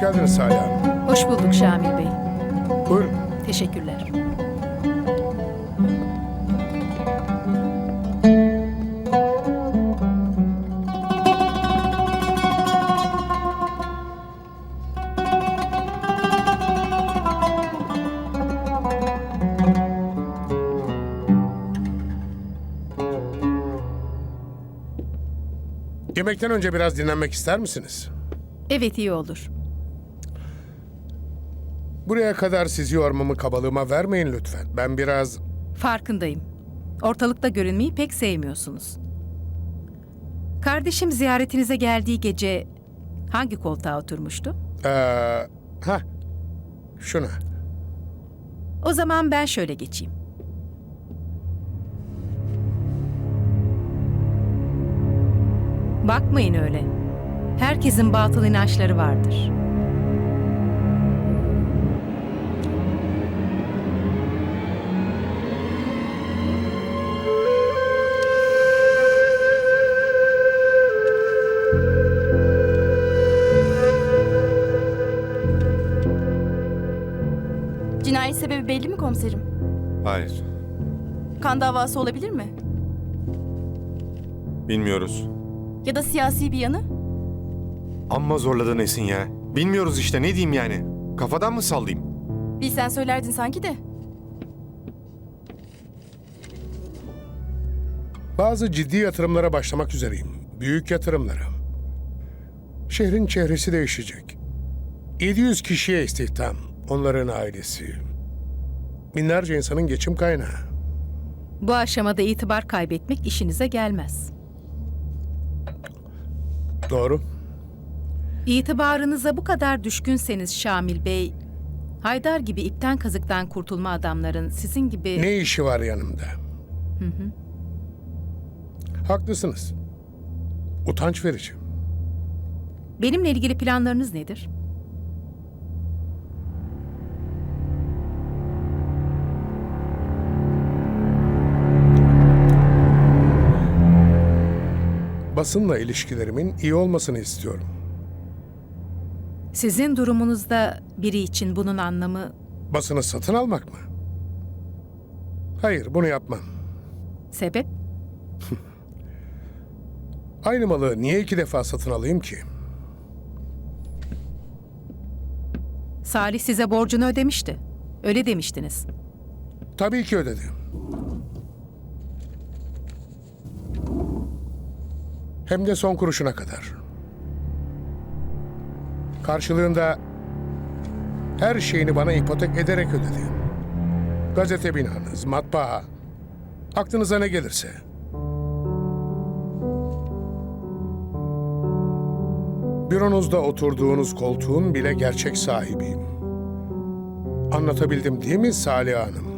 geldiniz Salih Hanım. Hoş bulduk Şamil Bey. Buyurun. Teşekkürler. Yemekten önce biraz dinlenmek ister misiniz? Evet iyi olur. Buraya kadar sizi yormamı kabalığıma vermeyin lütfen. Ben biraz... Farkındayım. Ortalıkta görünmeyi pek sevmiyorsunuz. Kardeşim ziyaretinize geldiği gece hangi koltuğa oturmuştu? Ee, ha, şuna. O zaman ben şöyle geçeyim. Bakmayın öyle. Herkesin batıl inançları vardır. Cinayet sebebi belli mi komiserim? Hayır, Kan davası olabilir mi? bilmiyoruz. Ya da siyasi bir yanı? Amma zorladın Esin ya. Bilmiyoruz işte ne diyeyim yani. Kafadan mı sallayayım? Bilsen söylerdin sanki de. Bazı ciddi yatırımlara başlamak üzereyim. Büyük yatırımlara. Şehrin çehresi değişecek. 700 kişiye istihdam. Onların ailesi. Binlerce insanın geçim kaynağı. Bu aşamada itibar kaybetmek işinize gelmez. Doğru. İtibarınıza bu kadar düşkünseniz Şamil Bey, Haydar gibi ipten kazıktan kurtulma adamların sizin gibi... Ne işi var yanımda? Haklısınız. Utanç verici. Benimle ilgili planlarınız nedir? Basınla ilişkilerimin iyi olmasını istiyorum. Sizin durumunuzda biri için bunun anlamı Basını satın almak mı? Hayır, bunu yapmam. sebep? Aynı malı niye iki defa satın alayım ki? Salih size borcunu ödemişti. Öyle demiştiniz. Tabii ki ödedi. Hem de son kuruşuna kadar. Karşılığında her şeyini bana ipotek ederek ödedi. Gazete binanız, matbaa, aklınıza ne gelirse. Büronuzda oturduğunuz koltuğun bile gerçek sahibiyim. Anlatabildim değil mi Salih Hanım?